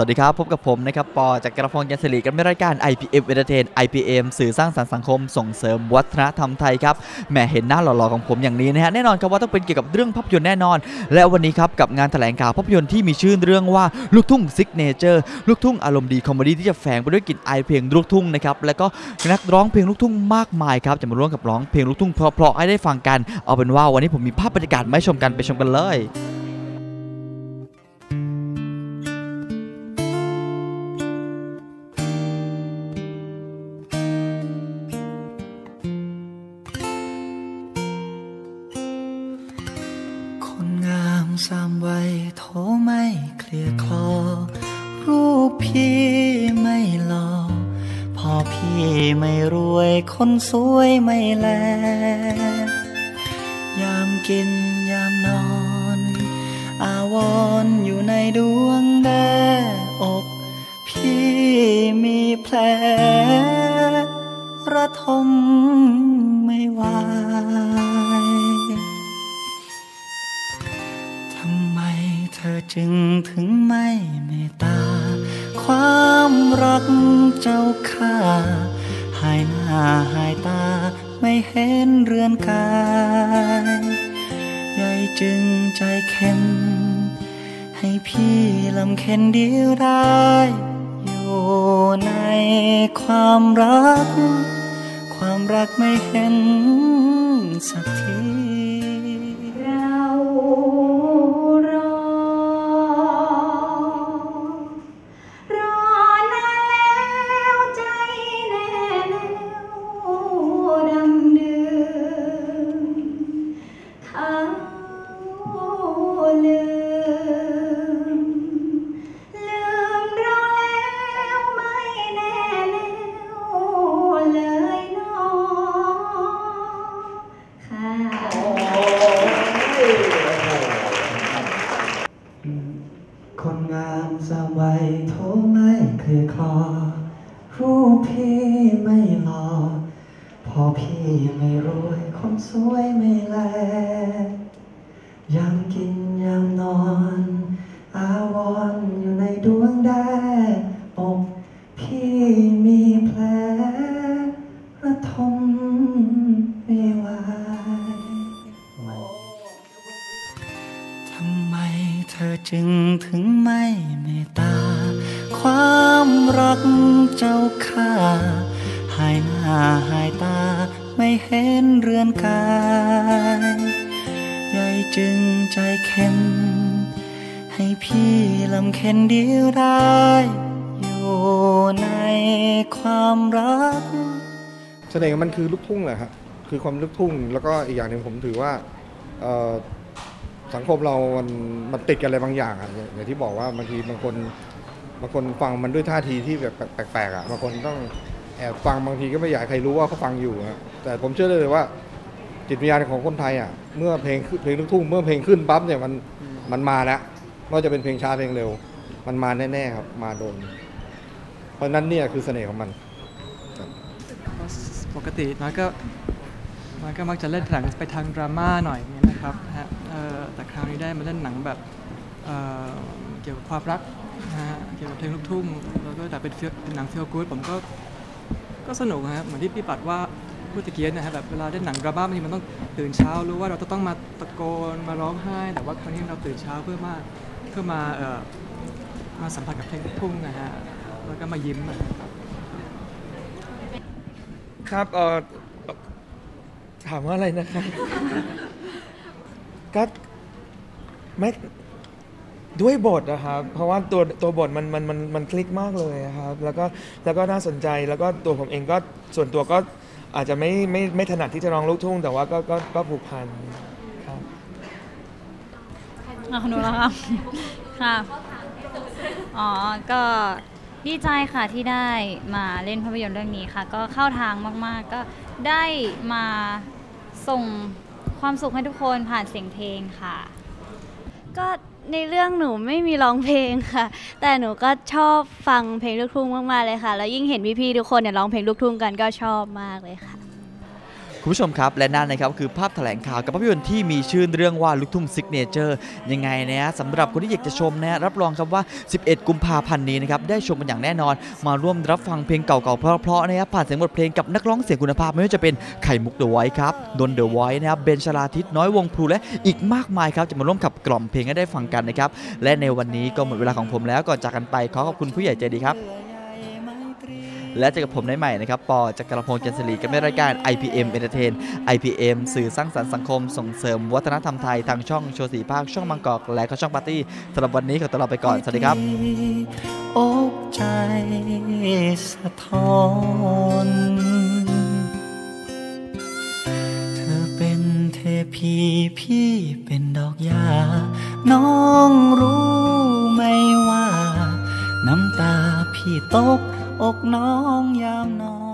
สวัสดีครับ พบกับผมนะครับ ปอจากกระพงยันสิริกันในรายการ IPM Entertain IPM สื่อสร้างสรรค์สังคม ส่งเสริมวัฒนธรรมไทยครับแหมเห็นหน้าหล่อๆของผมอย่างนี้นะฮะแน่นอนครับว่าต้องเป็นเกี่ยวกับเรื่องภาพยนตร์แน่นอน และวันนี้ครับกับงานแถลงข่าวภาพยนตร์ที่มีชื่อเรื่องว่าลูกทุ่งซิกเนเจอร์ลูกทุ่งอารมณ์ดีคอมเมดี้ที่จะแฝงไปด้วยกลิ่นอายเพลงลูกทุ่งนะครับแล้วก็นักร้องเพลงลูกทุ่งมากมายครับจะมาร่วมกับร้องเพลงลูกทุ่งเพราะๆให้ได้ฟังกันเอาเป็นว่าวันนี้ผมมีภาพบรรยากาศมาให้ชมกันไปชมกันเลย สามวัยโทไม่เคลียร์คลอ รูปพี่ไม่หล่อพอพี่ไม่รวยคนสวยไม่แล ยามกินยามนอน อาวรณ์อยู่ในดวงแดอก พี่มีแผลระทมไม่ไหว เธอจึงถึงไม่เมตตา ความรักเจ้าค่าหายหน้าหายตาไม่เห็นเรือนกายใหญ่จึงใจเข้มให้พี่ลำเค็นเดียวได้ อยู่ในความรัก ความรักไม่เห็น คนงามสาววัยโทไม่เคยคลอ รูปพี่ไม่หล่อพอพี่ไม่รวยคนสวยไม่แล ยังกิน จึงถึงไม่เมตตา ความรักเจ้าค่าหายหน้าหายตาไม่เห็นเรือนกายใหญ่จึงใจเข้มให้พี่ลำเค็นเดียวได้อยู่ในความรักเสน่ห์มันคือลูกทุ่งแหละครับคือความลูกทุ่ง แล้วก็อีกอย่างหนึ่งผมถือว่าเสังคมเรามันมันติดกันอะไรบางอย่างอะอย่างอย่างที่บอกว่าบางทีบางคนบางคนฟังมันด้วยท่าทีที่แบบแปลกๆอะบางคนต้องแอบฟังบางทีก็ไม่อยากให้ใครรู้ว่าเขาฟังอยู่อะแต่ผมเชื่อได้เลยว่า จิตวิญญาณของคนไทยอะเมื่อเพลงขึ้นเพลงลูกทุ่งเมื่อเพลงขึ้นปั๊บเนี่ยมันมันมาแล้วไม่ว่าจะเป็นเพลงช้าเพลงเร็ว มันมาแน่ๆครับมาโดน เพราะฉะนั้นเนี่ยคือเสน่ห์ของมันปกติน้อยก็น้อยก็มักจะเล่นหนังไปทางดราม่าหน่อยเนี่ยนะครับนะฮะเอ่อ แต่คราวนี้ได้มาเล่นหนังแบบเเกี่ยวกับความรักนะฮะเกี่ยวกับเพลงลูกทุ่งแล้วก็แต่เป็นเป็นหนังเฟีลกู๊ดผมก็ก็สนุกนะฮะเหมือนที่พี่ปัดว่าพูดตะเกียนะฮะแบบเวลาเล่นหนังดราม่าบางทีมันต้องตื่นเช้ารู้ว่าเราจะต้องมาตะโกนมาร้องไห้ แต่ว่าครั้งนี้เราตื่นเช้าเพื่อมาเพื่อมาเอ่อมาสัมผัสกับเพลงลูกทุ่งนะฮะแล้วก็มายิ้มครับเออถามว่าอะไรนะครับ ก็ไม่ด้วยบทนะครับเพราะว่าตัวตัวบทมันมันมันมันคลิกมากเลยครับแล้วก็แล้วก็น่าสนใจแล้วก็ตัวผมเองก็ส่วนตัวก็อาจจะไม่ไม่ไม่ถนัดที่จะร้องลูกทุ่ง แต่ว่าก็ก็ก็ผูกพันครับอะคุณหนูแล้วครับค่ะอ๋อก็ดีใจค่ะที่ได้มาเล่นภาพยนตร์เรื่องนี้ค่ะ ก็เข้าทางมาก ๆ ก็ได้มาส่ง ความสุขให้ทุกคนผ่านเสียงเพลงค่ะ ก็ในเรื่องหนูไม่มีร้องเพลงค่ะ แต่หนูก็ชอบฟังเพลงลูกทุ่งมากๆเลยค่ะ แล้วยิ่งเห็นพี่ๆทุกคนเนี่ยร้องเพลงลูกทุ่งกันก็ชอบมากเลยค่ะ คุณผู้ชมครับ และนั่นนะครับคือภาพแถลงข่าวกับภาพยนตร์ที่มีชื่อเรื่องว่าลูกทุ่งซิกเนเจอร์ยังไงนะสำหรับคนที่อยากจะชมนะฮะรับรองครับว่า 11 กุมภาพันธ์นี้นะครับได้ชมกันอย่างแน่นอน มาร่วมรับฟังเพลงเก่าๆเพราะๆนะครับผ่านเสียงบทเพลงกับนักร้องเสียงคุณภาพไม่ว่าจะเป็นไข่มุกเดอะไวท์ครับดนเดอะไวท์นะครับเบนชลาทิศน้อยวงพลูและอีกมากมายครับจะมาร่วมขับกล่อมเพลงให้ได้ฟังกันนะครับและในวันนี้ก็หมดเวลาของผมแล้วก่อนจากกันไปขอขอบคุณผู้ใหญ่ใจดีครับ และเจอกับผมได้ใหม่นะครับปอจากกระพงศ์เจนสลีกับในรายการ IPM Entertain IPM สื่อสร้างสรรค์สังคมส่งเสริมวัฒนธรรมไทยทางช่องโชว์สีภาคช่องบางกอกและก็ช่องปาร์ตี้สำหรับวันนี้ขอตัวลาไปก่อน สวัสดีครับอกใจสะท้อนเธอเป็นเทพีพี่เป็นดอกยา น้องรู้ไหมว่า น้ำตาพี่ตก อกน้องยามนอน